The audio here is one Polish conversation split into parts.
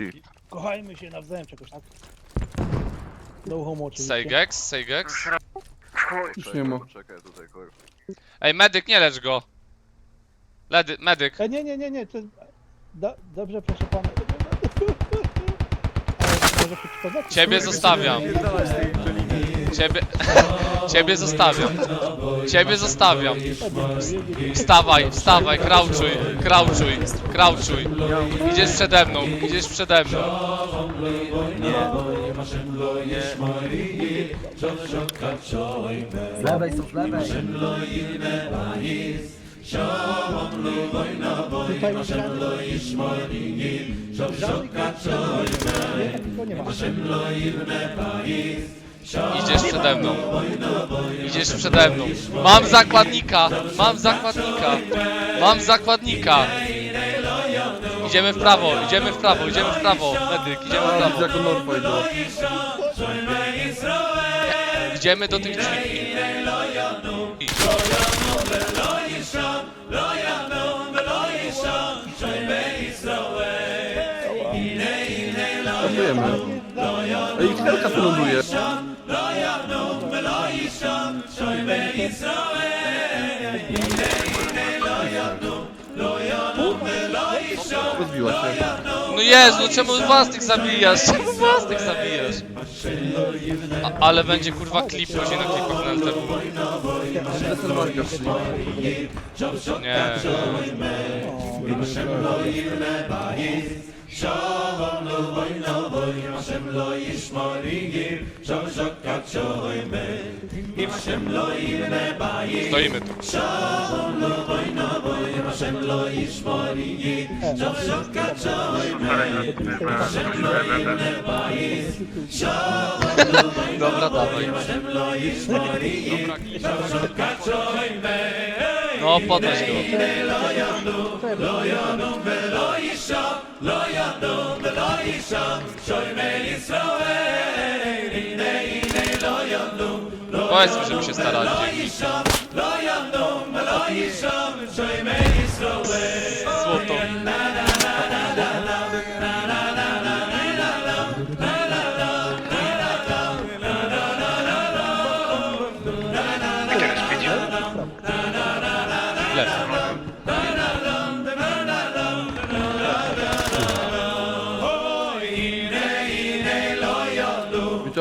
shit. Kochajmy się nawzajem czy jakoś tak. No homo oczywiście. Sejgex, Sejgex. Już nie ma. Czekaj tutaj. Ej, medyk, nie lecz go. Ledy, medyk. E, nie, nie, nie, nie. To... Dobrze, proszę pana. Ciebie zostawiam. Nie, nie, nie, nie, nie, nie, nie, nie, nie, Ciebie... Ciebie zostawiam. Ciebie zostawiam. Wstawaj, wstawaj, krauczuj, krauczuj, krauczuj. Idziesz przede mną, idziesz przede mną. Lo lo pa'is, Idziesz przede mną. Idziesz przede mną. Mam zakładnika. Mam zakładnika. Mam zakładnika. Idziemy w prawo, idziemy w prawo, idziemy w prawo. Medyk, idziemy w prawo. Idziemy do tych drzwi. Ej, knelka tu ląduje. Rozbiła się. No Jezu, czemu własnych zabijasz? Czemu własnych zabijasz? A, ale będzie kurwa klip później na klipach na LTW. Deserwarka przyjdzie. Nie. Yom Hashem lo yivne bayis Shalom lo boi no boi Hashem lo yishmo rigir Shom shokat shoy me Yom Hashem lo yivne bayis Shalom lo boi no boi Hashem lo yishmo rigir Shom shokat shoy me Hashem lo yivne bayis Shalom lo boi no boi Hashem lo yishmo rigir Shom shokat shoy me No, podnoś go. Powiedzmy, żeby się starali.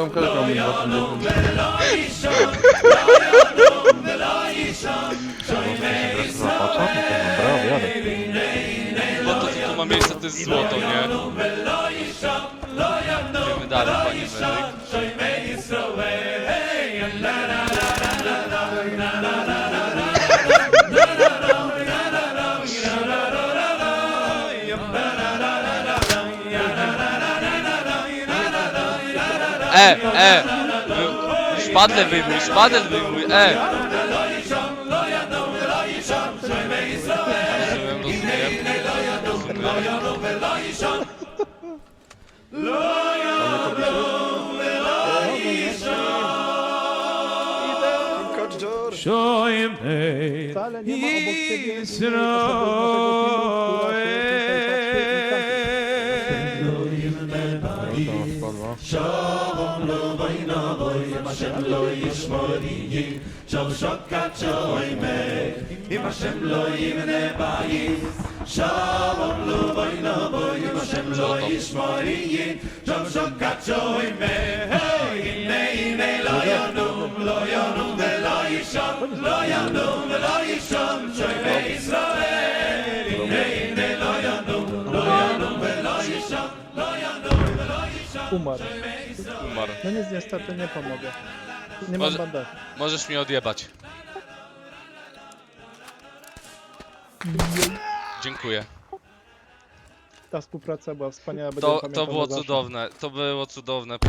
tam koleżą mi Bo to, co tu ma miejsce, to jest złoto, nie? Idziemy dalej, panie. e, e. Szpadlę wyjmuj, szpadel wyjmuj, e. Show him Wcale nie. Hashem lo yishmori shol im Hashem lo yimne bayis lo vayna boy im Hashem lo yishmori shol hey ine ine lo yonum lo yonum velo yisham Umarł. Umarł. No nic, niestety nie pomogę. Nie mam Może- bandaży. Możesz mi odjebać. Dziękuję. Ta współpraca była wspaniała. To, to było cudowne, to było cudowne.